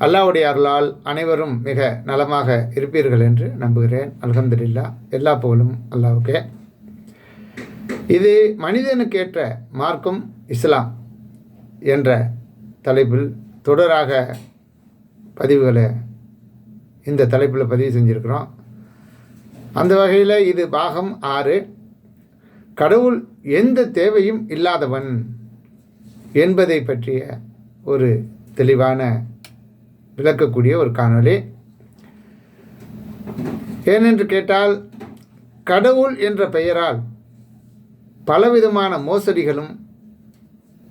அல்லாவுடைய அருளால் அனைவரும் மிக நலமாக இருப்பீர்கள் என்று நம்புகிறேன். அல்ஹம்துலில்லா. எல்லா புகழும் அல்லாவுக்கே. இது மனிதனுக்கேற்ற மார்க்கம் இஸ்லாம் என்ற தலைப்பில் தொடராக பதிவுகளை இந்த தலைப்பில் பதிவு செஞ்சுருக்கிறோம். அந்த வகையில் இது பாகம் ஆறு. கடவுள் எந்த தேவையும் இல்லாதவன் என்பதை பற்றிய ஒரு தெளிவான விளக்கக்கூடிய ஒரு காணொளி. ஏனென்று கேட்டால் கடவுள் என்ற பெயரால் பலவிதமான மோசடிகளும்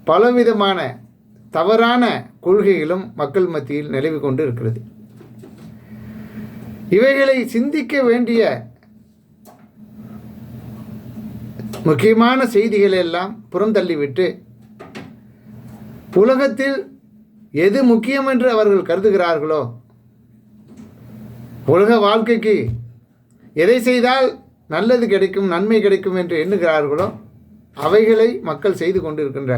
பலவிதமான தவறான கொள்கைகளும் மக்கள் மத்தியில் நிலவி கொண்டு இருக்கிறது. இவைகளை சிந்திக்க வேண்டிய முக்கியமான செய்திகளை எல்லாம் புறந்தள்ளிவிட்டு உலகத்தில் எது முக்கியம் என்று அவர்கள் கருதுகிறார்களோ? உலக வாழ்க்கைக்கு எதை செய்தால் நல்லது கிடைக்கும் நன்மை கிடைக்கும் என்று எண்ணுகிறார்களோ அவைகளை மக்கள் செய்து கொண்டிருக்கின்ற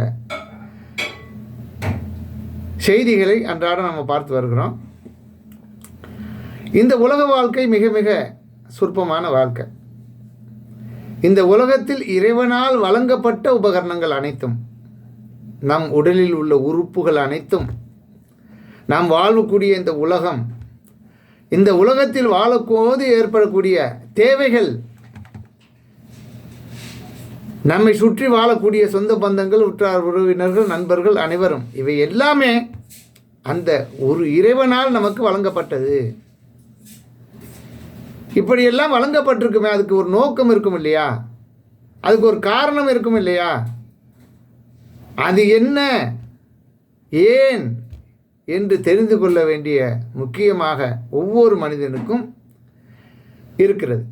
செய்திகளை அன்றாடம் நம்ம பார்த்து வருகிறோம். இந்த உலக வாழ்க்கை மிக மிக சொற்பமான வாழ்க்கை. இந்த உலகத்தில் இறைவனால் வழங்கப்பட்ட உபகரணங்கள் அனைத்தும் நம் உடலில் உள்ள உறுப்புகள் அனைத்தும் நாம் வாழக்கூடிய இந்த உலகம் இந்த உலகத்தில் வாழப்போது ஏற்படக்கூடிய தேவைகள் நம்மை சுற்றி வாழக்கூடிய சொந்த பந்தங்கள் உற்றார் உறவினர்கள் நண்பர்கள் அனைவரும் இவை எல்லாமே அந்த ஒரு இறைவனால் நமக்கு வழங்கப்பட்டது. இப்படியெல்லாம் வழங்கப்பட்டிருக்குமே அதுக்கு ஒரு நோக்கம் இருக்கும் இல்லையா? அதுக்கு ஒரு காரணம் இருக்கும் இல்லையா? அது என்ன? ஏன் என்று தெரிந்து கொள்ள வேண்டிய முக்கியமாக ஒவ்வொரு மனிதனுக்கும் இருக்கிறது.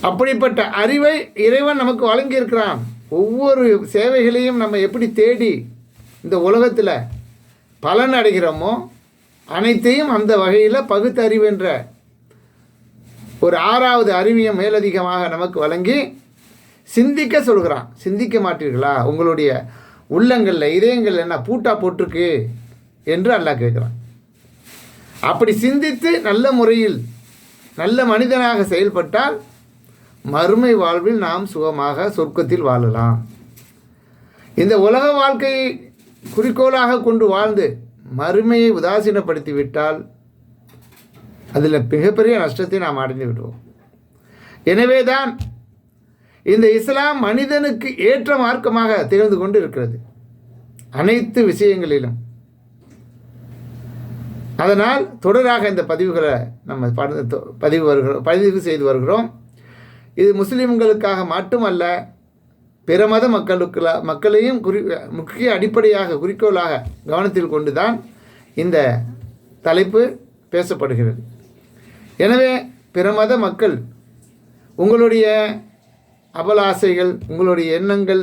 அப்படிப்பட்ட அறிவை இறைவன் நமக்கு வழங்கியிருக்கிறான். ஒவ்வொரு சேவைகளையும் நம்ம எப்படி தேடி இந்த உலகத்தில் பலன் அடைகிறோமோ அனைத்தையும் அந்த வகையில் பகுத்தறிவென்ற ஒரு ஆறாவது அறிவியம் மேலதிகமாக நமக்கு வழங்கி சிந்திக்க சொல்கிறான். சிந்திக்க மாட்டீர்களா? உங்களுடைய உள்ளங்களில் இதயங்கள் என்ன பூட்டா போட்டிருக்கு என்று அல்லாஹ் கேட்குறான். அப்படி சிந்தித்து நல்ல முறையில் நல்ல மனிதனாக செயல்பட்டால் மறுமை வாழ்வில் நாம் சுகமாக சொர்க்கத்தில் வாழலாம். இந்த உலக வாழ்க்கையை குறிக்கோளாக கொண்டு வாழ்ந்து மறுமையை உதாசீனப்படுத்திவிட்டால் அதில் மிகப்பெரிய நஷ்டத்தை நாம் அடைந்து விடுவோம் எனவே தான் இந்த இஸ்லாம் மனிதனுக்கு ஏற்ற மார்க்கமாக திகழ்ந்து கொண்டு இருக்கிறது அனைத்து விஷயங்களிலும். அதனால் தொடராக இந்த பதிவுகளை நம்ம பதிவு வருகிறோம் பதிவு செய்து வருகிறோம். இது முஸ்லீம்களுக்காக மட்டுமல்ல பிற மத மக்களுக்கு மக்களையும் குறி முக்கிய அடிப்படையாக குறிக்கோளாக கவனத்தில் கொண்டு தான் இந்த தலைப்பு பேசப்படுகிறது. எனவே பிற மத மக்கள் உங்களுடைய அபலாசைகள் உங்களுடைய எண்ணங்கள்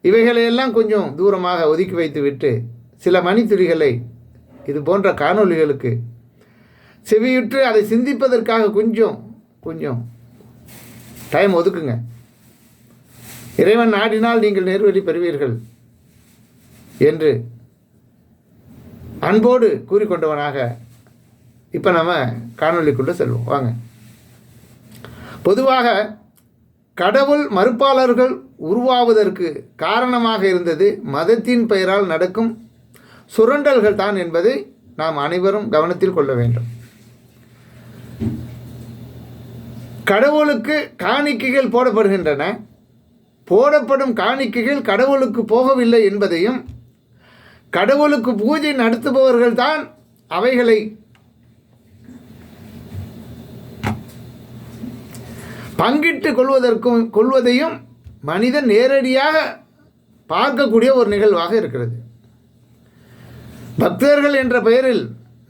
இவைகளையெல்லாம் கொஞ்சம் தூரமாக ஒதுக்கி வைத்துவிட்டு சில மணித்துளிகளை இது போன்ற காணொளிகளுக்கு செவியுற்று அதை சிந்திப்பதற்காக கொஞ்சம் கொஞ்சம் டைம் ஒதுக்குங்க. இறைவன் நாடினால் நீங்கள் நேர்வழி பெறுவீர்கள் என்று அன்போடு கூறிக்கொண்டவனாக இப்போ நம்ம காணொலிக்குள்ளே செல்வோம். வாங்க. பொதுவாக கடவுள் மறுப்பாளர்கள் உருவாவதற்கு காரணமாக இருந்தது மதத்தின் பெயரால் நடக்கும் சுரண்டல்கள் தான் என்பதை நாம் அனைவரும் கவனத்தில் கொள்ள வேண்டும். கடவுளுக்கு காணிக்கைகள் போடப்படுகின்றன. போடப்படும் காணிக்கைகள் கடவுளுக்கு போகவில்லை என்பதையும் கடவுளுக்கு பூஜை நடத்துபவர்கள்தான் அவைகளை பங்கிட்டு கொள்வதற்கும் கொள்வதையும் மனிதன் நேரடியாக பார்க்கக்கூடிய ஒரு நிகழ்வாக இருக்கிறது. பக்தர்கள் என்ற பெயரில்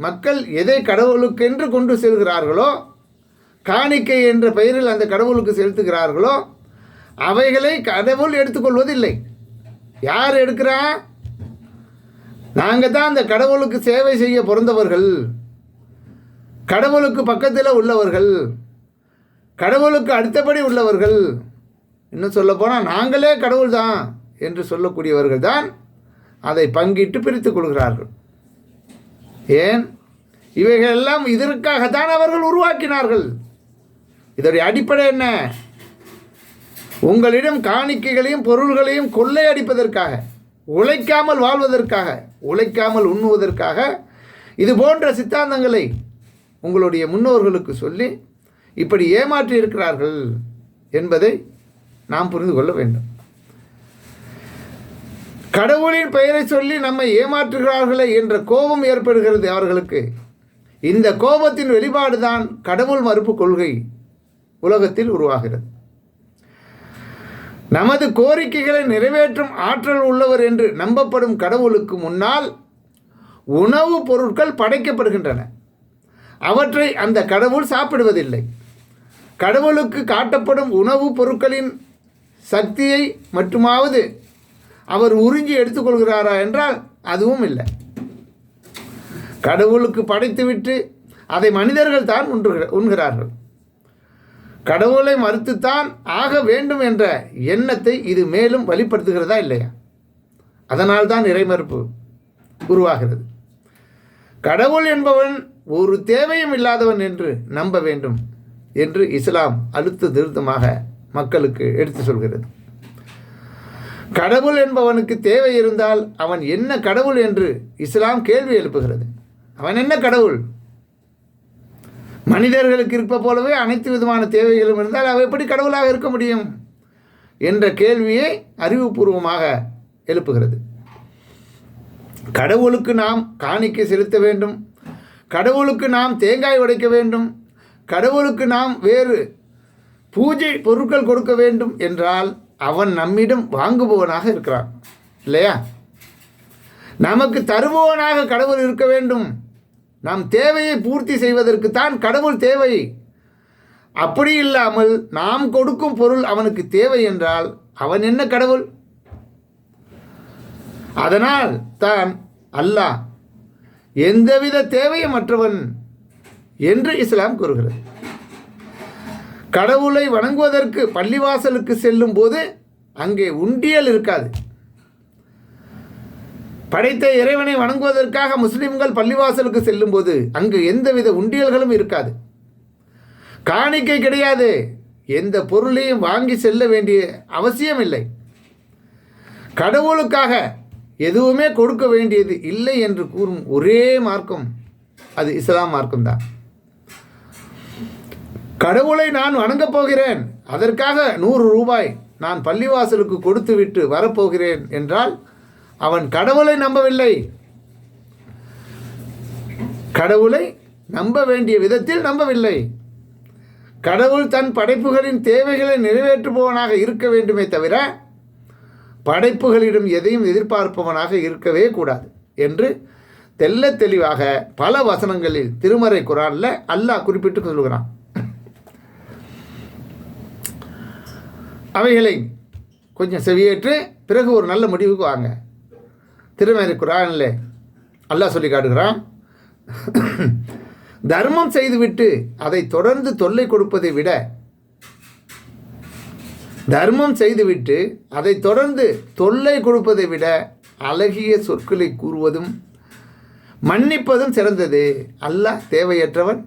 மக்கள் எதை கடவுளுக்கென்று கொண்டு செல்கிறார்களோ காணிக்கை என்ற பெயரில் அந்த கடவுளுக்கு செலுத்துகிறார்களோ அவைகளை கடவுள் எடுத்துக்கொள்வதில்லை யார் எடுக்கிறா? நாங்கள் தான் அந்த கடவுளுக்கு சேவை செய்ய பிறந்தவர்கள் கடவுளுக்கு பக்கத்தில் உள்ளவர்கள். கடவுளுக்கு அடுத்தபடி உள்ளவர்கள். இன்னும் சொல்லப்போனால் நாங்களே கடவுள் தான் என்று சொல்லக்கூடியவர்கள் தான் அதை பங்கிட்டு பிரித்துக் கொள்கிறார்கள். ஏன்? இவைகளெல்லாம் இதற்காகத்தான் அவர்கள் உருவாக்கினார்கள். இதோடைய அடிப்படை என்ன? உங்களிடம் காணிக்கைகளையும் பொருள்களையும் கொள்ளையடிப்பதற்காக உழைக்காமல் வாழ்வதற்காக உழைக்காமல் உண்ணுவதற்காக இது போன்ற சித்தாந்தங்களை உங்களுடைய முன்னோர்களுக்கு சொல்லி இப்படி ஏமாற்றி இருக்கிறார்கள் என்பதை நாம் புரிந்து கொள்ள வேண்டும். கடவுளின் பெயரை சொல்லி நம்மை ஏமாற்றுகிறார்களே என்ற கோபம் ஏற்படுகிறது அவர்களுக்கு. இந்த கோபத்தின் வெளிப்பாடுதான் கடவுள் மறுப்பு கொள்கை உலகத்தில் உருவாகிறது. நமது கோரிக்கைகளை நிறைவேற்றும் ஆற்றல் உள்ளவர் என்று நம்பப்படும் கடவுளுக்கு முன்னால் உணவுப் பொருட்கள் படைக்கப்படுகின்றன. அவற்றை அந்த கடவுள் சாப்பிடுவதில்லை. கடவுளுக்கு காட்டப்படும் உணவுப் பொருட்களின் சக்தியை மட்டுமாவது அவர் உறிஞ்சி எடுத்துக்கொள்கிறாரா என்றால் அதுவும் இல்லை. கடவுளுக்கு படைத்துவிட்டு அதை மனிதர்கள் தான் உண்டுகிற உண்கிறார்கள். கடவுளை மறுத்துத்தான் ஆக வேண்டும் என்ற எண்ணத்தை இது மேலும் வலிப்படுத்துகிறதா இல்லையா? அதனால் தான் இறைமறுப்பு உருவாகிறது. கடவுள் என்பவன் ஒரு தேவையும் இல்லாதவன் என்று நம்ப வேண்டும். என்று இஸ்லாம் அழுத்த திருத்தமாக மக்களுக்கு எடுத்து சொல்கிறது. கடவுள் என்பவனுக்கு தேவை இருந்தால் அவன் என்ன கடவுள் என்று இஸ்லாம் கேள்வி எழுப்புகிறது. அவன் என்ன கடவுள்? மனிதர்களுக்கு இருப்ப போலவே அனைத்து விதமான தேவைகளும் இருந்தால் அவ எப்படி கடவுளாக இருக்க முடியும்? என்ற கேள்வியை அறிவுபூர்வமாக எழுப்புகிறது. கடவுளுக்கு நாம் காணிக்கை செலுத்த வேண்டும். கடவுளுக்கு நாம் தேங்காய் உடைக்க வேண்டும். கடவுளுக்கு நாம் வேறு பூஜை பொருட்கள் கொடுக்க வேண்டும் என்றால் அவன் நம்மிடம் வாங்குபவனாக இருக்கிறான். இல்லையா? நமக்கு தருபவனாக கடவுள் இருக்க வேண்டும். நம் தேவையை பூர்த்தி செய்வதற்கு தான் கடவுள் தேவை. அப்படி இல்லாமல் நாம் கொடுக்கும் பொருள் அவனுக்கு தேவை என்றால் அவன் என்ன கடவுள்? அதனால் தான் அல்லாஹ் எந்தவித தேவையும் மற்றவன் என்று இஸ்லாம் கூறுகிறது. கடவுளை வணங்குவதற்கு பள்ளிவாசலுக்கு செல்லும் போது அங்கே உண்டியல் இருக்காது. படைத்த இறைவனை வணங்குவதற்காக முஸ்லிம்கள் பள்ளிவாசலுக்கு செல்லும்போது அங்கு எந்தவித உண்டியல்களும் இருக்காது. காணிக்கை கிடையாது. எந்த பொருளையும் வாங்கி செல்ல வேண்டிய அவசியம் இல்லை கடவுளுக்காக எதுவுமே கொடுக்க வேண்டியது இல்லை என்று கூறும் ஒரே மார்க்கம் அது இஸ்லாம் மார்க்கம்தான். கடவுளை நான் வணங்கப் போகிறேன். அதற்காக நூறு ரூபாய் நான் பள்ளிவாசலுக்கு கொடுத்துவிட்டு வரப்போகிறேன் என்றால் அவன் கடவுளை நம்பவில்லை. கடவுளை நம்ப வேண்டிய விதத்தில் நம்பவில்லை. கடவுள் தன் படைப்புகளின் தேவைகளை நிறைவேற்றுபவனாக இருக்க வேண்டுமே தவிர படைப்புகளிடம் எதையும் எதிர்பார்ப்பவனாக இருக்கவே கூடாது என்று தெல்ல தெளிவாக பல வசனங்களில் திருமறை குரானில் அல்லாஹ் குறிப்பிட்டு சொல்கிறான். அவைகளை கொஞ்சம் செவியேற்று பிறகு ஒரு நல்ல முடிவுக்கு வாங்க. திருமறை குரானில் அல்லாஹ் சொல்லி காட்டுகிறான் தர்மம் செய்துவிட்டு அதை தொடர்ந்து தொல்லை கொடுப்பதை விட தர்மம் செய்துவிட்டு அதை தொடர்ந்து தொல்லை கொடுப்பதை விட அழகிய சொற்களை கூறுவதும் மன்னிப்பதும் சிறந்தது. அல்லாஹ் தேவையற்றவன்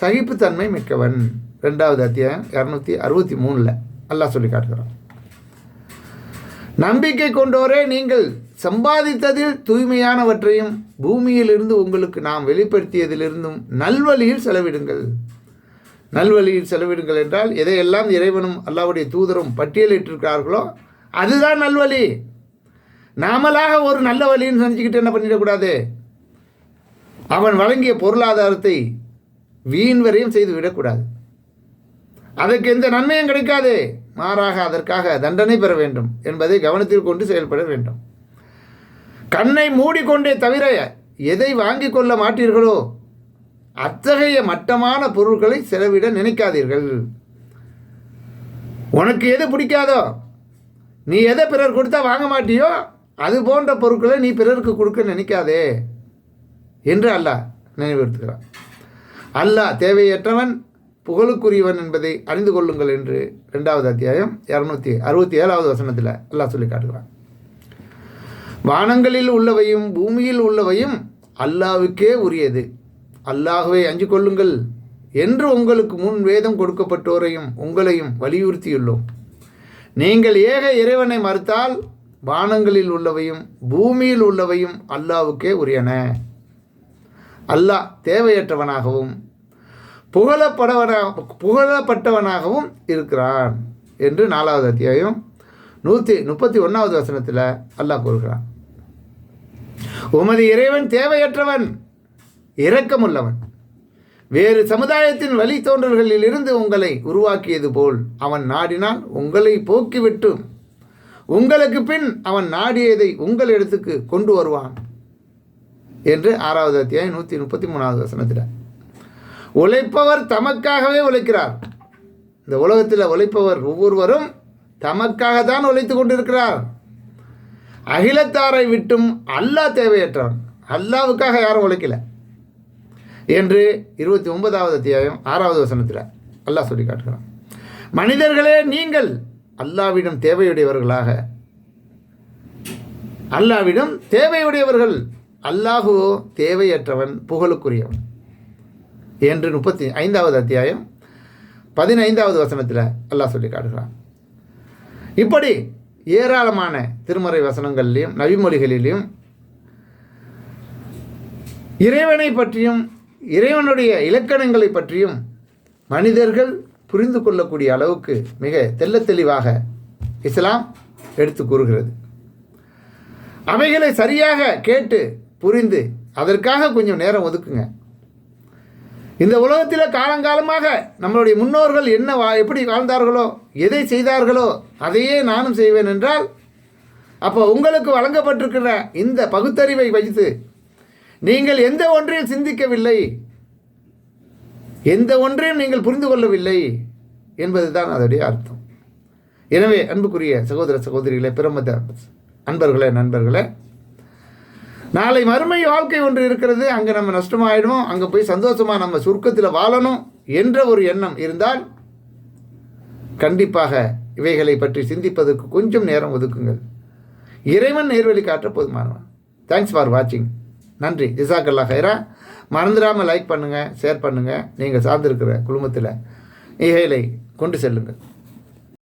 சகிப்புத்தன்மை மிக்கவன். ரெண்டாவது அத்தியாயம் இரநூத்தி அறுபத்தி மூணில். அல்லாஹ் சொல்லி காட்டுகிறான். நம்பிக்கை கொண்டோரே நீங்கள் சம்பாதித்ததில் தூய்மையானவற்றையும் பூமியிலிருந்து உங்களுக்கு நாம் வெளிப்படுத்தியதிலிருந்தும் நல்வழியில் செலவிடுங்கள். நல்வழியில் செலவிடுங்கள் என்றால் எதையெல்லாம் இறைவனும் அல்லாவுடைய தூதரும் பட்டியலிட்டிருக்கிறார்களோ அதுதான் நல்வழி. நாமளாக ஒரு நல்ல வழின்னு செஞ்சுக்கிட்டு என்ன பண்ணிடக்கூடாது? அவன் வழங்கிய பொருளாதாரத்தை வீண் வரையும் செய்து விடக்கூடாது அதற்கு எந்த நன்மையும் கிடைக்காது. மாறாக அதற்காக தண்டனை பெற வேண்டும் என்பதை கவனத்தில் கொண்டு செயல்பட வேண்டும். கண்ணை மூடிக்கொண்டே தவிர எதை வாங்கி கொள்ள மாட்டீர்களோ அத்தகைய மட்டமான பொருட்களை செலவிட நினைக்காதீர்கள். உனக்கு எது பிடிக்காதோ நீ எதை பிறர் கொடுத்தா வாங்க மாட்டியோ அது போன்ற பொருட்களை நீ பிறருக்கு கொடுக்க நினைக்காதே என்று அல்லாஹ் நினைவுறுத்துகிறான் அல்லாஹ் தேவையற்றவன் புகழுக்குரியவன் என்பதை அறிந்து கொள்ளுங்கள் என்று ரெண்டாவது அத்தியாயம் இரநூத்தி அறுபத்தி ஏழாவது வசனத்தில் அல்லாஹ் சொல்லி காட்டுகிறான். வானங்களில் உள்ளவையும் பூமியில் உள்ளவையும் அல்லாவுக்கே உரியது. அல்லாகவே அஞ்சு கொள்ளுங்கள் என்று உங்களுக்கு முன் வேதம் கொடுக்கப்பட்டோரையும் உங்களையும் வலியுறுத்தியுள்ளோம். நீங்கள் ஏக இறைவனை மறுத்தால் வானங்களில் உள்ளவையும் பூமியில் உள்ளவையும் அல்லாவுக்கே உரியன. அல்லாஹ் தேவையற்றவனாகவும் புகழப்படவனாக புகழப்பட்டவனாகவும் இருக்கிறான் என்று நாலாவது அத்தியாயம் நூற்றி முப்பத்தி ஒன்றாவது வசனத்தில் அல்லாஹ் கூறுகிறான். உமது இறைவன் தேவையற்றவன் இரக்கமுள்ளவன். வேறு சமுதாயத்தின் வழித்தோன்றல்களில் இருந்து உங்களை உருவாக்கியது போல் அவன் நாடினால் உங்களை போக்கிவிட்டும் உங்களுக்கு பின் அவன் நாடியதை உங்களிடத்துக்கு கொண்டு வருவான். என்று ஆறாவது அத்தியாயம் நூற்றி முப்பத்தி மூணாவது வசனத்தில். உழைப்பவர் தமக்காகவே உழைக்கிறார். இந்த உலகத்தில் உழைப்பவர் ஒவ்வொருவரும் தமக்காக தான் உழைத்து கொண்டிருக்கிறார். அகிலத்தாரை விட்டும் அல்லாஹ் தேவையற்றவன் அல்லாவுக்காக யாரும் உழைக்கல. என்று இருபத்தி ஒன்பதாவது அத்தியாயம் ஆறாவது வசனத்தில் அல்லாஹ் சொல்லி காட்டுகிறான். மனிதர்களே நீங்கள் அல்லாவிடம் தேவையுடையவர்களாக. அல்லாவிடம் தேவையுடையவர்கள். அல்லாஹுவோ தேவையற்றவன் புகழுக்குரியவன். என்று முப்பத்தி ஐந்தாவது அத்தியாயம் பதினைந்தாவது வசனத்தில் அல்லாஹ் சொல்லி காட்டுகிறான். இப்படி ஏராளமான திருமறை வசனங்கள்லையும் நவிமொழிகளிலையும் இறைவனை பற்றியும் இறைவனுடைய இலக்கணங்களை பற்றியும் மனிதர்கள் புரிந்து கொள்ளக்கூடிய அளவுக்கு மிக தெல்ல தெளிவாக இஸ்லாம் எடுத்து கூறுகிறது. அவைகளை சரியாக கேட்டு புரிந்து அதற்காக கொஞ்சம் நேரம் ஒதுக்குங்க. இந்த உலகத்தில் காலங்காலமாக நம்மளுடைய முன்னோர்கள் என்ன வா எப்படி வாழ்ந்தார்களோ எதை செய்தார்களோ அதையே நானும் செய்வேன் என்றால் அப்போ உங்களுக்கு வழங்கப்பட்டிருக்கிற இந்த பகுத்தறிவை வைத்து நீங்கள் எந்த ஒன்றையும் சிந்திக்கவில்லை எந்த ஒன்றையும் நீங்கள் புரிந்து கொள்ளவில்லை என்பதுதான் அதோடைய அர்த்தம். எனவே அன்புக்குரிய சகோதர சகோதரிகளே பிரமத அன்பர்களே நண்பர்களே நாளை மறுமை வாழ்க்கை ஒன்று இருக்கிறது. அங்கே நம்ம நஷ்டமாயிடும் அங்கே போய் சந்தோஷமாக நம்ம சுருக்கத்தில் வாழணும் என்ற ஒரு எண்ணம் இருந்தால் கண்டிப்பாக இவைகளை பற்றி சிந்திப்பதற்கு கொஞ்சம் நேரம் ஒதுக்குங்கள். இறைவன் நேர்வழி காட்ட போதுமானவன். தேங்க்ஸ் ஃபார் வாட்சிங் நன்றி. ஜிசாக்கல்லா ஹைரா. மறந்துடாமல் லைக் பண்ணுங்கள் ஷேர் பண்ணுங்கள் நீங்கள் சார்ந்திருக்கிற குடும்பத்தில் இகைகளை கொண்டு செல்லுங்கள்.